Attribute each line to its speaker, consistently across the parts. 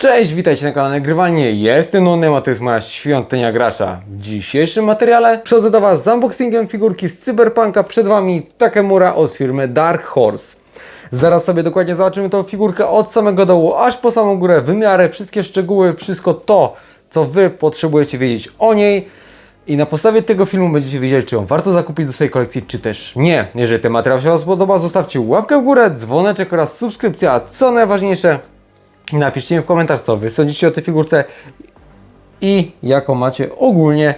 Speaker 1: Cześć, witajcie na kanale Nagrywalnie. Jestem Nunem, a to jest moja świątynia gracza. W dzisiejszym materiale przychodzę do Was z unboxingiem figurki z Cyberpunka. Przed Wami Takemura od firmy Dark Horse. Zaraz sobie dokładnie zobaczymy tą figurkę od samego dołu aż po samą górę. Wymiary, wszystkie szczegóły, wszystko to, co Wy potrzebujecie wiedzieć o niej. I na podstawie tego filmu będziecie wiedzieli, czy ją warto zakupić do swojej kolekcji, czy też nie. Jeżeli ten materiał się Wam spodoba, zostawcie łapkę w górę, dzwoneczek oraz subskrypcja, a co najważniejsze, Napiszcie mi w komentarz, co wy sądzicie o tej figurce i jaką macie ogólnie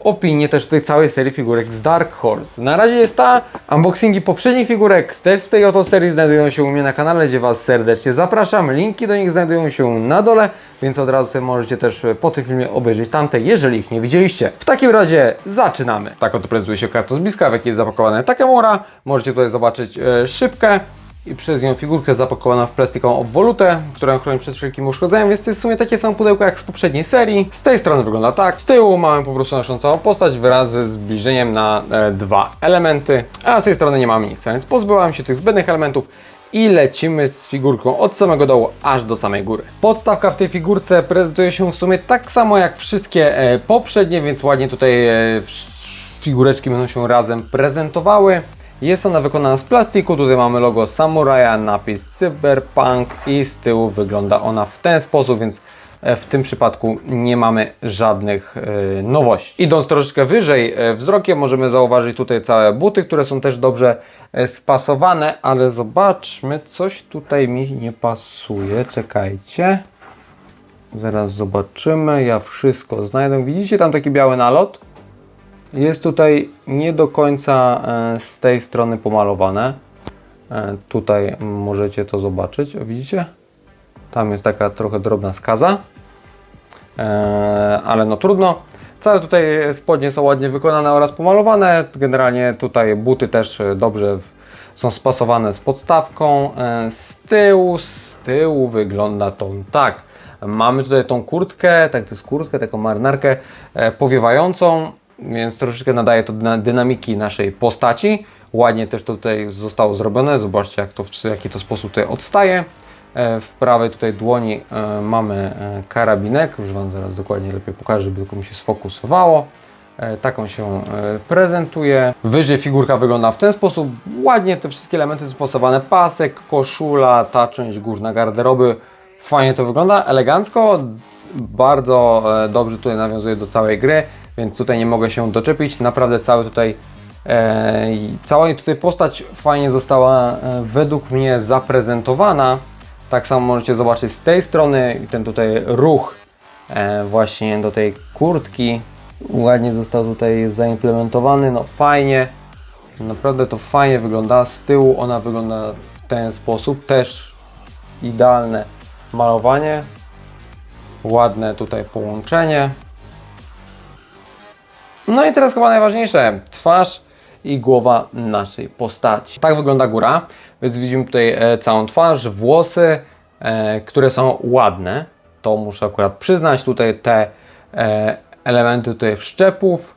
Speaker 1: opinię też tej całej serii figurek z Dark Horse. Na razie jest ta, unboxingi poprzednich figurek też z tej oto serii znajdują się u mnie na kanale, gdzie Was serdecznie zapraszam. Linki do nich znajdują się na dole, więc od razu możecie też po tym filmie obejrzeć tamte, jeżeli ich nie widzieliście. W takim razie zaczynamy. Tak oto prezentuje się karton z bliska, w jakiej jest zapakowane Takemura. Możecie tutaj zobaczyć e, szybkę i przez nią figurkę zapakowana w plastikową obwolutę, która chroni przed wszelkim uszkodzeniem, więc to jest w sumie takie samo pudełko jak z poprzedniej serii. Z tej strony wygląda tak, z tyłu mamy po prostu naszą całą postać wraz ze zbliżeniem na e, dwa elementy, a z tej strony nie mamy nic, więc pozbyłam się tych zbędnych elementów i lecimy z figurką od samego dołu aż do samej góry. Podstawka w tej figurce prezentuje się w sumie tak samo jak wszystkie e, poprzednie, więc ładnie tutaj e, figureczki będą się razem prezentowały. Jest ona wykonana z plastiku, tutaj mamy logo Samuraja, napis Cyberpunk i z tyłu wygląda ona w ten sposób, więc e, w tym przypadku nie mamy żadnych e, nowości. Idąc troszeczkę wyżej e, wzrokiem możemy zauważyć tutaj całe buty, które są też dobrze spasowane, ale zobaczmy, coś tutaj mi nie pasuje, czekajcie. Zaraz zobaczymy, ja wszystko znajdę. Widzicie tam taki biały nalot? Jest tutaj nie do końca e, z tej strony pomalowane. E, Tutaj możecie to zobaczyć. Widzicie? Tam jest taka trochę drobna skaza. E, Ale no trudno. Całe tutaj spodnie są ładnie wykonane oraz pomalowane. Generalnie tutaj buty też dobrze są spasowane z podstawką. Z tyłu, z tyłu wygląda to tak. Mamy tutaj tą kurtkę, tak to jest kurtkę, taką marynarkę powiewającą, więc troszeczkę nadaje to dyna- dynamiki naszej postaci. Ładnie też to tutaj zostało zrobione. Zobaczcie, jak to, w jaki to sposób tutaj odstaje. E, W prawej tutaj dłoni e, mamy e, karabinek. Już Wam zaraz dokładnie lepiej pokażę, żeby tylko mi się sfokusowało. Taką się prezentuje. Wyżej figurka wygląda w ten sposób. Ładnie te wszystkie elementy spasowane. Pasek, koszula, ta część górna garderoby. Fajnie to wygląda, elegancko. Bardzo dobrze tutaj nawiązuje do całej gry, więc tutaj nie mogę się doczepić. Naprawdę cały tutaj E, cała tutaj postać fajnie została e, według mnie zaprezentowana. Tak samo możecie zobaczyć z tej strony ten tutaj ruch e, właśnie do tej kurtki ładnie został tutaj zaimplementowany, no fajnie. Naprawdę to fajnie wygląda. Z tyłu ona wygląda w ten sposób. Też idealne malowanie. Ładne tutaj połączenie. No i teraz chyba najważniejsze, twarz i głowa naszej postaci. Tak wygląda góra, więc widzimy tutaj e, całą twarz, włosy, e, które są ładne. To muszę akurat przyznać, tutaj te e, elementy tutaj wszczepów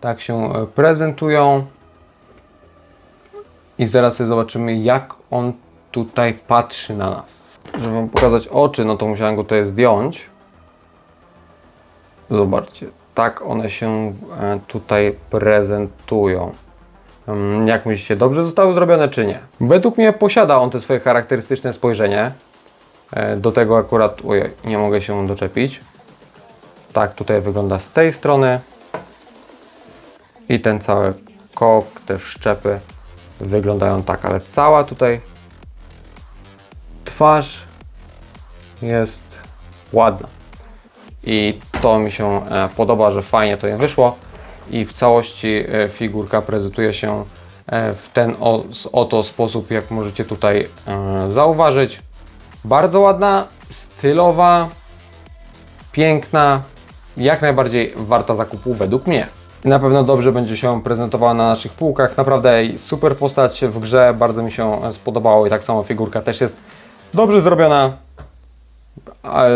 Speaker 1: tak się prezentują. I zaraz zobaczymy, jak on tutaj patrzy na nas. Żeby wam pokazać oczy, no to musiałem go tutaj zdjąć. Zobaczcie, tak one się e, tutaj prezentują. Mm, Jak myślicie, dobrze zostały zrobione czy nie? Według mnie posiada on te swoje charakterystyczne spojrzenie. E, Do tego akurat, ojej, nie mogę się doczepić. Tak tutaj wygląda z tej strony. I ten cały kok, te wszczepy wyglądają tak, ale cała tutaj twarz jest ładna. I to mi się e, podoba, że fajnie to im wyszło. I w całości e, figurka prezentuje się e, w ten oto sposób, jak możecie tutaj zauważyć. Bardzo ładna, stylowa, piękna, jak najbardziej warta zakupu według mnie. Na pewno dobrze będzie się prezentowała na naszych półkach. Naprawdę super postać w grze, bardzo mi się spodobało i tak samo figurka też jest dobrze zrobiona.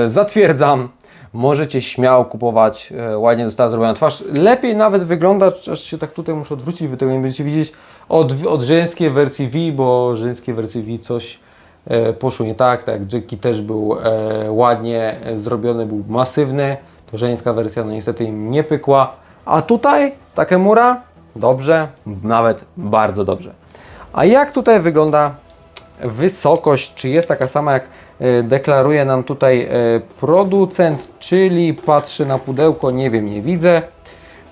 Speaker 1: Zatwierdzam. Możecie śmiało kupować. E, Ładnie została zrobiona twarz. Lepiej nawet wygląda, aż się tak tutaj muszę odwrócić, wy tego nie będziecie widzieć, od, od żeńskiej wersji V, bo żeńskiej wersji V coś e, poszło nie tak, tak Jackie też był e, ładnie e, zrobiony, był masywny, to żeńska wersja no niestety im nie pykła, a tutaj Takemura dobrze, nawet bardzo dobrze. A jak tutaj wygląda wysokość, czy jest taka sama jak e, deklaruje nam tutaj e, producent, czyli patrzy na pudełko, nie wiem, nie widzę.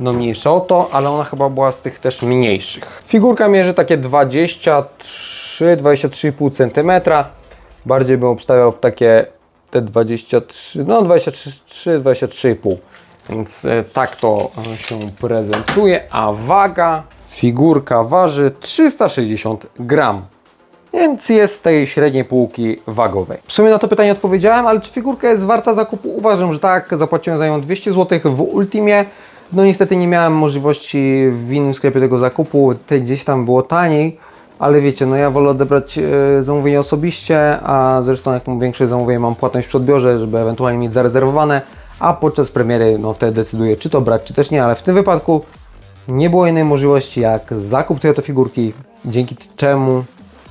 Speaker 1: No mniejsza o to, ale ona chyba była z tych też mniejszych. Figurka mierzy takie 23-23,5 cm. Bardziej bym obstawiał w takie te 23, no 23, 23,5. Więc e, tak to się prezentuje, a waga figurka waży 360 gram. Więc jest tej średniej półki wagowej. W sumie na to pytanie odpowiedziałem, ale czy figurka jest warta zakupu? Uważam, że tak. Zapłaciłem za nią 200 zł w Ultimie. No niestety nie miałem możliwości w innym sklepie tego zakupu. Gdzieś tam było taniej, ale wiecie, no ja wolę odebrać e, zamówienie osobiście, a zresztą jak mam większe zamówienie, mam płatność przy odbiorze, żeby ewentualnie mieć zarezerwowane, a podczas premiery, no wtedy decyduję, czy to brać, czy też nie, ale w tym wypadku nie było innej możliwości jak zakup tej oto figurki, dzięki czemu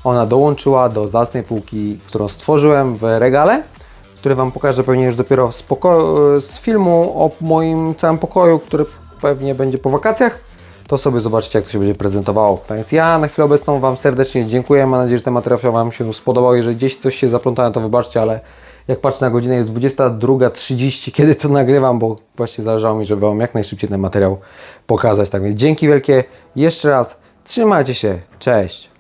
Speaker 1: ona dołączyła do zacnej półki, którą stworzyłem w regale, który Wam pokażę pewnie już dopiero z, z filmu o moim całym pokoju, który pewnie będzie po wakacjach. To sobie zobaczycie, jak to się będzie prezentowało. Więc ja na chwilę obecną Wam serdecznie dziękuję. Mam nadzieję, że ten materiał Wam się spodobał. Jeżeli gdzieś coś się zaplątałem, to wybaczcie, ale jak patrzę na godzinę, jest 22.30, kiedy to nagrywam, bo właśnie zależało mi, żeby Wam jak najszybciej ten materiał pokazać. Tak więc dzięki wielkie jeszcze raz. Trzymajcie się. Cześć.